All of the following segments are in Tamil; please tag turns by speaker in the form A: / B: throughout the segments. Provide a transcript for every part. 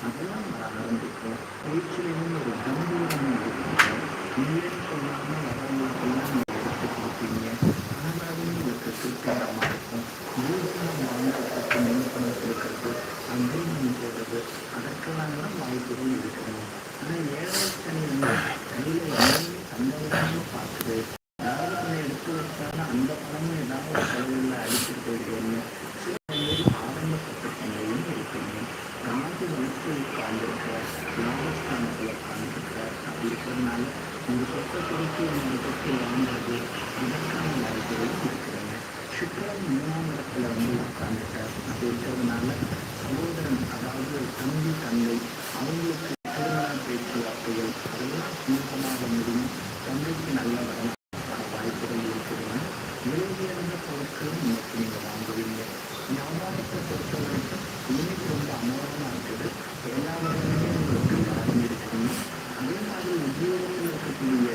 A: அதெல்லாம் வர ஆரம்பிக்கும் பேச்சிலையும் ஒரு கம்பீரம் இருக்கும் நீங்களே சொல்லாமல் வரவங்களுக்கெல்லாம் நீங்கள் எடுத்து கொடுப்பீங்க ஆனாலும் உங்களுக்கு திருப்திகரமாக இருக்கும் மூலதனம் வாங்குறதுக்கு முன்பணம் கொடுக்கறது அக்ரிமெண்ட் அதற்கெல்லாம் வாய்ப்புகள் இருக்குது ஆனால் ஏழை தனி வாழ்க்கையில் சொத்து வாங்குறது அதற்கான வாய்ப்புகள் இருக்கிறாங்க சுக்கரன் மூணாம் இடத்துல வந்து உட்கார்ந்துட்டார் அப்படி இருக்கிறதுனால சகோதரன் அதாவது தம்பி தங்கை அவங்களுக்கு திருமண பேச்சுவார்த்தைகள் அதெல்லாம் சுமூகமாக முடியும் தந்தைக்கு நல்ல வரம் வாய்ப்புகள் இருக்குதுங்க விலையுயர்ந்த பொருட்கள் இன்னைக்கு நீங்கள் வாங்குவீங்க வியாபாரத்தை பொறுத்த வரைக்கும் இன்னைக்கு ரொம்ப அமோகமாக இருக்குது எல்லா வகையிலுமே உங்களுக்கு லாபம் இருக்குங்க அதே மாதிரி உத்தியோகத்தில் இருக்கக்கூடிய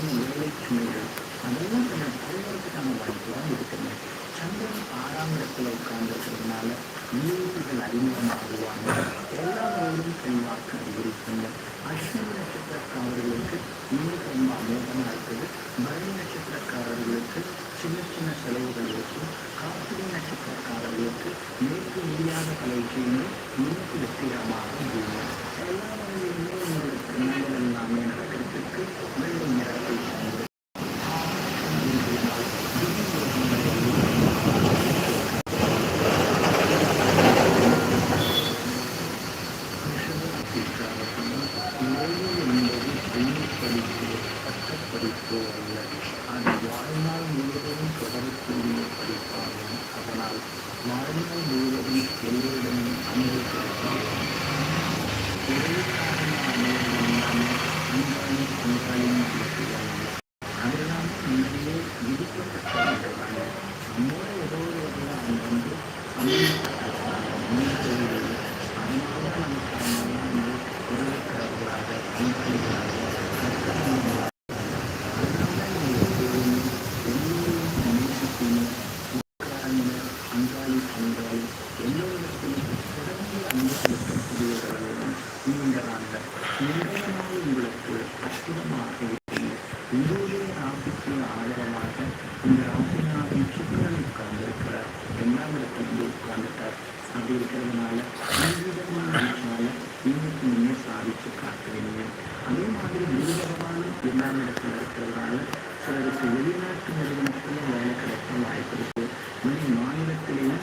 A: சின்ன சின்ன சுமைகள் அதெல்லாம் கொஞ்சம் குறைவதற்கான வாய்ப்புகள் இருக்குங்க சந்திரன் ஆறாம் இடத்துல உட்கார்ந்துருக்கிறதுனால நீதிகள் அறிமுகமாகுவாங்க எல்லா வகையிலும் செல்வாக்கு அதிகரிக்குங்க அஸ்வினி நட்சத்திரக்காரர்களுக்கு இன்னும் ரொம்ப அமோகமாக இருக்குது. பரணி நட்சத்திரக்காரர்களுக்கு சின்ன சின்ன செலவுகள் இருக்கும். கார்த்திகை நட்சத்திரக்காரர்களுக்கு நேற்று முடியாத பல விஷயங்கள் இன்னைக்கு வெற்றிகரமாக இருக்கும் எல்லா வகையிலுமே உங்களுக்கு நல்லது எல்லாமே நடக்கிறதுக்கு வெள்ளை நிறத்தை சார்ந்து பட்டப்படிப்பு அல்ல அது வாழ்நாள் முழுவதும் தொடரக்கூடிய படிப்பாகும் அதனால் வாழ்நாள் முழுவதும் எல்லோரிடமும் அன்பு கிடைக்கும் ஒரே காரணமாக அமையவில்லாமல் அன்பாளி பங்காளியும் பேசுவாங்க அதெல்லாம் முன்னாடியே விதிக்கப்பட்ட நம்மோட ஏதோ ஒரு வகையில் அவங்க வந்து அந்த உங்களுக்கு அற்புதமாக இருப்பீங்க உங்களுடைய ராசிக்கு ஆதரவாக இந்த ராசிநாதன் சுக்கரன் உட்கார்ந்திருக்கிறார் இரண்டாம் இடத்துல வந்து உட்கார்ந்துட்டார். அப்படி இருக்கிறதுனால எவ்விதமான நினைச்சால இன்னைக்கு நீங்க சாதிச்சு காட்டுவீங்க அதே மாதிரி குரு பகவானும் இரண்டாம் இடத்துல இருக்கிறதுனால சிலருக்கு வெளிநாட்டு நிறுவனத்தில் வேலை கிடைக்க வாய்ப்பு இருக்கு. வெளி மாநிலத்திலேயும்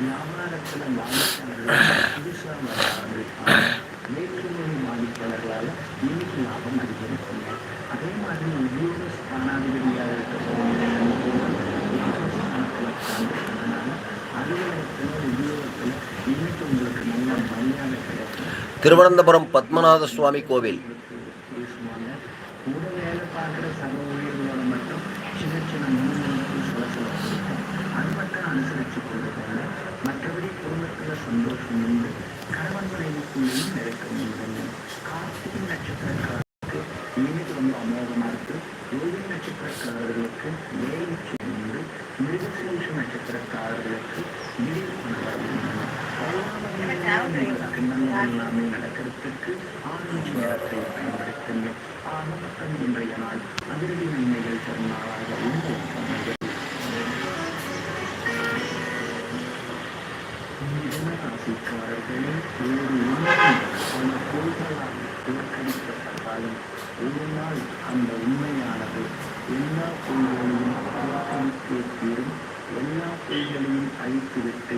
A: வியாபாரத்தில் புதுசாக வேற்றுமொழி வாடிக்கையாளர்களால் இன்னைக்கு லாபம் அதிகரிக்குங்க. அதே மாதிரி ஸ்தானாதிபதியாக
B: திருவனந்தபுரம் பத்மநாத சுவாமி கோவில்.
A: கணவன் மனைவிக்குள்ளேயும் நெருக்கம் கார்த்திகை நட்சத்திரக்காரருக்கு இன்னைக்கு ரொம்ப அமோகமாக இருக்கு ரோஹிணி நட்சத்திரக்காரர்களுக்கு வேலைக்கு உண்டு மிருகசீஷ நட்சத்திரக்காரர்களுக்கு திடீர் பணவரவு உண்டு எல்லா எல்லாமே நடக்கிறதுக்கு ஆரஞ்சு நேரத்தை பயன்படுத்துங்க ஆகமொத்தம் இன்றைய நாள் அதிரடி நன்மைகள் தரும் நாளாக உண்டு. கஷ்டப்பட்டாலும் ஒரு நாள் அந்த உண்மையானது எல்லா பொய்களையும் தோற்கடித்தே தீரும் எல்லா பொய்களையும் அழித்துவிட்டு